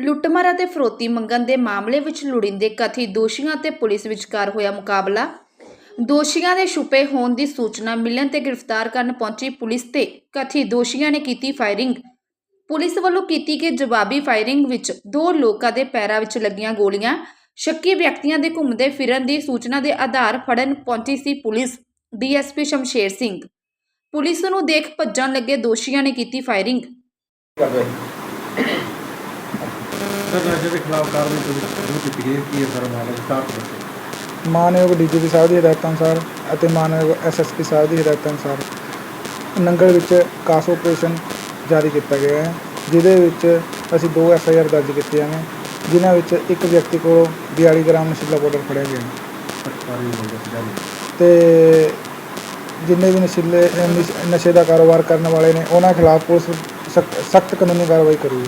ਲੁੱਟਮਾਰ ਅਤੇ ਫਰੋਤੀ ਮੰਗਣ ਦੇ ਮਾਮਲੇ ਵਿੱਚ ਲੋੜੀਂਦੇ ਕਥਿਤ ਦੋਸ਼ੀਆਂ ਤੇ ਪੁਲਿਸ ਵਿਚਕਾਰ ਹੋਇਆ ਮੁਕਾਬਲਾ। ਦੋਸ਼ੀਆਂ ਦੇ ਛੁਪੇ ਹੋਣ ਦੀ ਸੂਚਨਾ ਮਿਲਣ ਤੇ ਗ੍ਰਿਫਤਾਰ ਕਰਨ ਪਹੁੰਚੀ ਪੁਲਿਸ ਤੇ ਕਥਿਤ ਦੋਸ਼ੀਆਂ ਨੇ ਕੀਤੀ ਫਾਇਰਿੰਗ। ਪੁਲਿਸ ਵੱਲੋਂ ਕੀਤੀ ਗਈ ਜਵਾਬੀ ਫਾਇਰਿੰਗ ਵਿੱਚ ਦੋ ਲੋਕਾਂ ਦੇ ਪੈਰਾਂ ਵਿੱਚ ਲੱਗੀਆਂ ਗੋਲੀਆਂ, ਸ਼ੱਕੀ ਵਿਅਕਤੀਆਂ ਦੇ ਘੁੰਮਦੇ ਫਿਰਨ ਦੀ ਸੂਚਨਾ ਦੇ ਆਧਾਰ ਫੜਨ ਪਹੁੰਚੀ ਸੀ police, DSP Shamsher Singh. Police ਨੂੰ ਦੇਖ ਭੱਜਣ ਲੱਗੇ ਦੋਸ਼ੀਆਂ ਨੇ ਕੀਤੀ ਫਾਇਰਿੰਗ। ਸਰ ਰਾਜੇ ਦੇ ਖਿਲਾਫ ਕਾਰਵਾਈ ਵੱਲੋਂ ਕੀਤੀ ਗਈ ਹੈ। ਕੀ ਹੈ ਸਰ ਮਾਮਲਾ ਸਟਾਰਟ ਕਰੋ ਮਾਨਯੋਗ ਡੀਜੀਪੀ ਸਾਹਿਬ ਦੀ ਹਦਾਇਤਾਂ ਅਨੁਸਾਰ ਅਤੇ ਮਾਨਯੋਗ ਐਸਐਸਪੀ ਸਾਹਿਬ ਦੀ ਹਦਾਇਤਾਂ ਅਨੁਸਾਰ ਨੰਗਲ ਵਿੱਚ ਕਾਸ ਆਪਰੇਸ਼ਨ ਜਾਰੀ ਕੀਤਾ ਗਿਆ ਹੈ ਜਿਹਦੇ ਵਿੱਚ ਅਸੀਂ ਦੋ ਐਫਆਈਆਰ ਦਰਜ ਕੀਤੀਆਂ ਨੇ ਜਿਨ੍ਹਾਂ ਵਿੱਚ ਇੱਕ ਵਿਅਕਤੀ ਕੋਲੋਂ 42 ਗ੍ਰਾਮ ਨਸ਼ੀਲਾ ਪਾਊਡਰ ਫੜਿਆ ਗਿਆ ਹੈ। ਸਰਕਾਰੀ ਤੇ ਜਿੰਨੇ ਵੀ ਨਸ਼ੀਲੇ ਨਸ਼ੇ ਦਾ ਕਾਰੋਬਾਰ ਕਰਨ ਵਾਲੇ ਨੇ ਉਹਨਾਂ ਖਿਲਾਫ ਪੁਲਿਸ ਸਖਤ ਕਾਨੂੰਨੀ ਕਾਰਵਾਈ ਕਰੂਗੀ